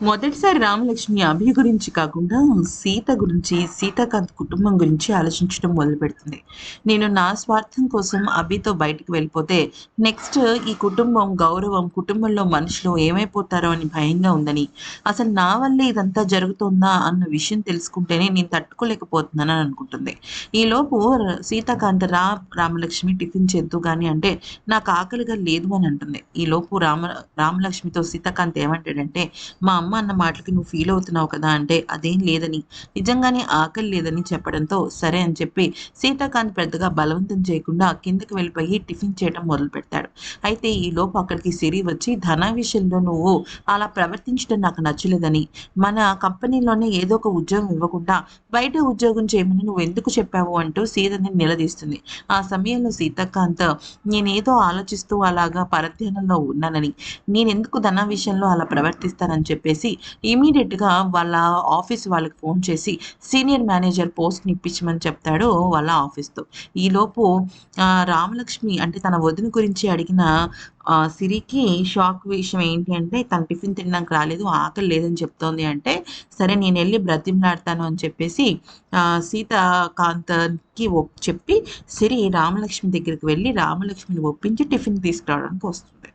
మొదటిసారి రామలక్ష్మి అభి గురించి కాకుండా సీత గురించి సీతాకాంత్ కుటుంబం గురించి ఆలోచించడం మొదలు పెడుతుంది నేను నా స్వార్థం కోసం అభితో బయటకు వెళ్ళిపోతే నెక్స్ట్ ఈ కుటుంబం గౌరవం కుటుంబంలో మనుషులు ఏమైపోతారో అని భయంగా ఉందని అసలు నా వల్లే ఇదంతా జరుగుతుందా అన్న విషయం తెలుసుకుంటేనే నేను తట్టుకోలేకపోతున్నానని అనుకుంటుంది. ఈలోపు సీతాకాంత్ రా రామలక్ష్మి టిఫిన్ చేద్దు కానీ అంటే నాకు ఆకలిగా లేదు అని అంటుంది. ఈలోపు రామ రామలక్ష్మితో సీతాకాంత్ ఏమంటాడంటే మా అమ్మ అన్న మాటలకి నువ్వు ఫీల్ అవుతున్నావు కదా అంటే అదేం లేదని నిజంగానే ఆకలి లేదని చెప్పడంతో సరే అని చెప్పి సీతాకాంత్ పెద్దగా బలవంతం చేయకుండా కిందకి వెళ్ళిపోయి టిఫిన్ చేయడం మొదలు పెడతాడు. అయితే ఈ లోపు అక్కడికి సిరి వచ్చి ధన విషయంలో నువ్వు అలా ప్రవర్తించడం నాకు నచ్చలేదని మన కంపెనీలోనే ఏదో ఒక ఉద్యోగం ఇవ్వకుండా బయట ఉద్యోగం చేయమని నువ్వు ఎందుకు చెప్పావు? అంటూ సీతని నిలదీస్తుంది. ఆ సమయంలో సీతాకాంత్ నేనేదో ఆలోచిస్తూ అలాగా పరధ్యానంలో ఉన్నానని నేనెందుకు ధన విషయంలో అలా ప్రవర్తిస్తానని చెప్పేసి ఇమీడియట్గా వాళ్ళ ఆఫీస్ వాళ్ళకి ఫోన్ చేసి సీనియర్ మేనేజర్ పోస్ట్ని ఇప్పించమని చెప్తాడు వాళ్ళ ఆఫీస్తో. ఈలోపు రామలక్ష్మి అంటే తన వదిన గురించి అడిగిన సిరికి షాక్ విషయం ఏంటి అంటే తన టిఫిన్ తినడానికి రాలేదు ఆకలి లేదని చెప్తోంది అంటే సరే నేను వెళ్ళి బ్రతిమలాడతాను అని చెప్పేసి సీతాకాంత్కి ఒప్ చెప్పి సిరి రామలక్ష్మి దగ్గరికి వెళ్ళి రామలక్ష్మిని ఒప్పించి టిఫిన్ తీసుకురావడానికి వస్తుంది.